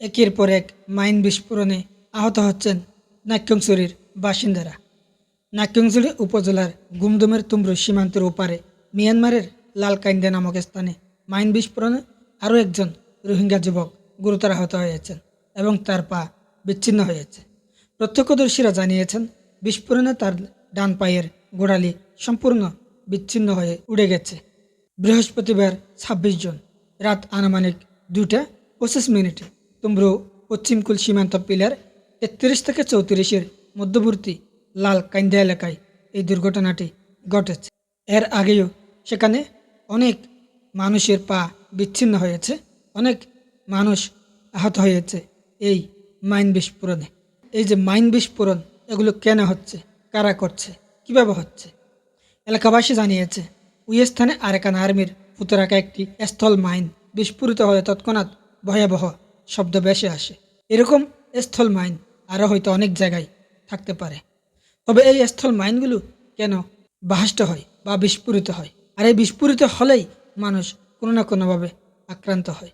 একের পর এক মাইন বিস্ফোরণে আহত হচ্ছেন নাক্যংসুরির বাসিন্দারা। নাক্যংসুরি উপজেলার গুমদুমের তুমরু সীমান্তের ওপারে মিয়ানমারের লালকাইন্দা নামক স্থানে মাইন বিস্ফোরণে আরও একজন রোহিঙ্গা যুবক গুরুতর আহত হয়েছেন এবং তার পা বিচ্ছিন্ন হয়েছে। প্রত্যক্ষদর্শীরা জানিয়েছেন, বিস্ফোরণে তার ডান পায়ের গোড়ালি সম্পূর্ণ বিচ্ছিন্ন হয়ে উড়ে গেছে। বৃহস্পতিবার ছাব্বিশ জন রাত আনুমানিক দুটা পঁচিশ মিনিটে তুমরু পশ্চিমকুল সীমান্ত পিলার তেত্রিশ থেকে চৌত্রিশের মধ্যবর্তী লাল কাইন্দা এলাকায় এই দুর্ঘটনাটি ঘটেছে। এর আগেও সেখানে অনেক মানুষের পা বিচ্ছিন্ন হয়েছে, অনেক মানুষ আহত হয়েছে এই মাইন বিস্ফোরণে। এই যে মাইন বিস্ফোরণ, এগুলো কেন হচ্ছে? কারা করছে? কীভাবে হচ্ছে? এলাকাবাসী জানিয়েছে, ওই স্থানে আরেকান আর্মির পুঁতে রাখা একটি স্থল মাইন বিস্ফোরিত হয়ে তৎক্ষণাৎ ভয়াবহ শব্দ ভেসে আসে। এরকম স্থল মাইন আরও হয়তো অনেক জায়গায় থাকতে পারে। তবে এই স্থল মাইনগুলো কেন বাহাষ্ট হয় বা বিস্ফোরিত হয়? আর এই বিস্ফোরিত হলেই মানুষ কোনো না কোনোভাবে আক্রান্ত হয়।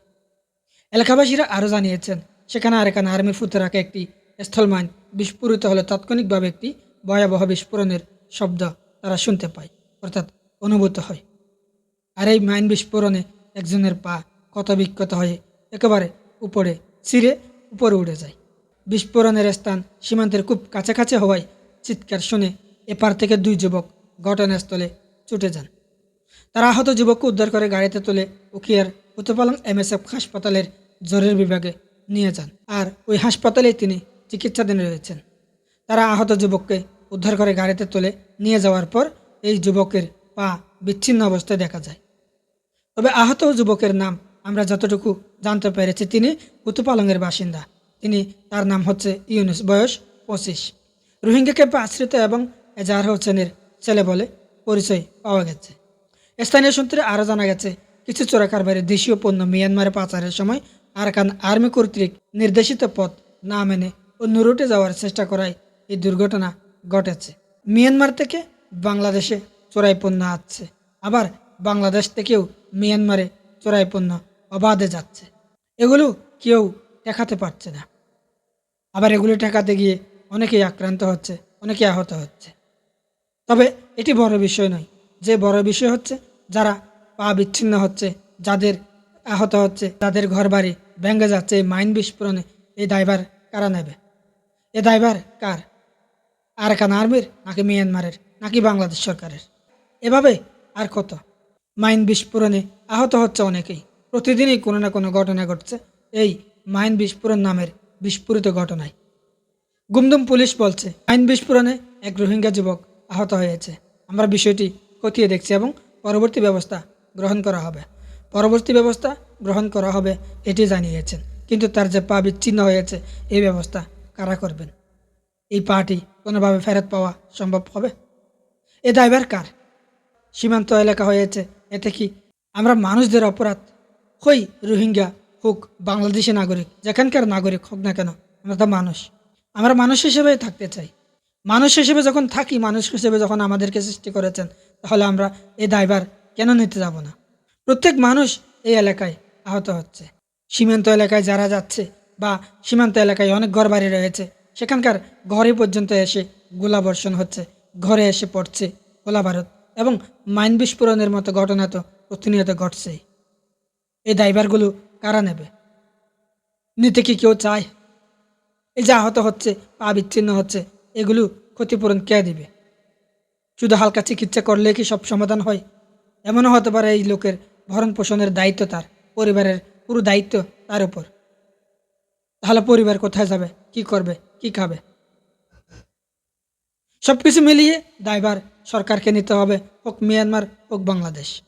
এলাকাবাসীরা আরও জানিয়েছেন, সেখানে আরেকান আর্মির ফুতে রাখা একটি স্থল মাইন বিস্ফোরিত হলে তাৎক্ষণিকভাবে একটি ভয়াবহ বিস্ফোরণের শব্দ তারা শুনতে পায়, অর্থাৎ অনুভূত হয়। আর এই মাইন বিস্ফোরণে একজনের পা ক্ষত বিক্ষত হয়ে একেবারে উপরে ছিঁড়ে উপরে উড়ে যায়। বিস্ফোরণের স্থান সীমান্তের খুব কাছাকাছি হওয়ায় চিৎকার শুনে এপার থেকে দুই যুবক ঘটনাস্থলে ছুটে যান। তারা আহত যুবককে উদ্ধার করে গাড়িতে তুলে উখিয়ার উত্তপালং এমএসএফ হাসপাতালের জরুরি বিভাগে নিয়ে যান আর ওই হাসপাতালেই তিনি চিকিৎসাধীন রয়েছেন। তারা আহত যুবককে উদ্ধার করে গাড়িতে তুলে নিয়ে যাওয়ার পর এই যুবকের পা বিচ্ছিন্ন অবস্থায় দেখা যায়। তবে আহত যুবকের নাম আমরা যতটুকু জানতে পেরেছি, তিনি কুতুপালংয়ের বাসিন্দা। তিনি, তার নাম হচ্ছে ইউনুস, বয়স পঁচিশ। রোহিঙ্গা ক্যাম্পে আশ্রিত এবং এজাহার হোসেনের ছেলে বলে পরিচয় পাওয়া গেছে। স্থানীয় সূত্রে আরও জানা গেছে, কিছু চোরাকারবারি দেশীয় পণ্য মিয়ানমারে পাচারের সময় আরাকান আর্মি কর্তৃক নির্দেশিত পথ না মেনে অন্য রুটে যাওয়ার চেষ্টা করায় এই দুর্ঘটনা ঘটেছে। মিয়ানমার থেকে বাংলাদেশে চোরাই পণ্য আসছে। আবার বাংলাদেশ থেকেও মিয়ানমারে চোরাই পণ্য অবাধে যাচ্ছে। এগুলো কেউ ঠেকাতে পারছে না। আবার এগুলো ঠেকাতে গিয়ে অনেকেই আক্রান্ত হচ্ছে অনেকে আহত হচ্ছে। তবে এটি বড় বিষয় নয়। যে বড় বিষয় হচ্ছে, যারা পা বিচ্ছিন্ন হচ্ছে, যাদের আহত হচ্ছে, তাদের ঘরবাড়ি ভেঙে যাচ্ছে, এই মাইন বিস্ফোরণে এই দায়ভার কারা নেবে? এ দায়ভার কার? আর আরাকান আর্মির নাকি মিয়ানমারের, নাকি বাংলাদেশ সরকারের? এভাবে আর কত? মাইন বিস্ফোরণে আহত হচ্ছে অনেকেই। প্রতিদিনই কোনো না কোনো ঘটনা ঘটছে। এই মাইন বিস্ফোরণ নামের বিস্ফোরিত ঘটনায়। গুমদুম পুলিশ বলছে আইন বিস্ফোরণে এক রোহিঙ্গা যুবক আহত হয়েছে। আমরা বিষয়টি খতিয়ে দেখছি এবং পরবর্তী ব্যবস্থা গ্রহণ করা হবে। পরবর্তী ব্যবস্থা গ্রহণ করা হবে এটি জানিয়েছেন। কিন্তু তার যে পা বিচ্ছিন্ন হয়েছে, এই ব্যবস্থা কারা করবেন? এই পাটি কোনোভাবে ফেরত পাওয়া সম্ভব হবে? এ দায়ভার কার? সীমান্ত এলাকা হয়েছে, এতে কি আমরা মানুষদের অপরাধ হই, রোহিঙ্গা, হোক, বাংলাদেশি নাগরিক যেখানকার নাগরিক হোক না কেন, আমরা তো মানুষ। আমরা মানুষ হিসেবেই থাকতে চাই। মানুষ হিসেবে যখন থাকি, মানুষ হিসেবে যখন আমাদেরকে সৃষ্টি করেছেন, তাহলে আমরা এই দায়ভার কেন নিতে যাব না? প্রত্যেক মানুষ এই এলাকায় আহত হচ্ছে। সীমান্ত এলাকায় যারা যাচ্ছে বা সীমান্ত এলাকায় অনেক ঘরবাড়ি রয়েছে, সেখানকার ঘরে পর্যন্ত এসে গোলাবর্ষণ হচ্ছে, ঘরে এসে পড়ছে গোলা ভারত এবং মাইন বিস্ফোরণের মতো ঘটনা তো প্রতিনিয়ত ঘটছেই। এই দায়ভারগুলো কারা নেবে? নিতে কি কেউ চায়? এই যে আহত হচ্ছে, পা বিচ্ছিন্ন হচ্ছে, এগুলো ক্ষতিপূরণ কে দিবে? শুধু হালকা চিকিৎসা করলে কি সব সমাধান হয়? এমনও হতে পারে এই লোকের ভরণ পোষণের দায়িত্ব তার, পরিবারের পুরো দায়িত্ব তার উপর। তাহলে পরিবার কোথায় যাবে? কি করবে? কি খাবে? সব কিছু মিলিয়ে দায়ভার সরকারকে নিতে হবে, হোক মিয়ানমার, হোক বাংলাদেশ।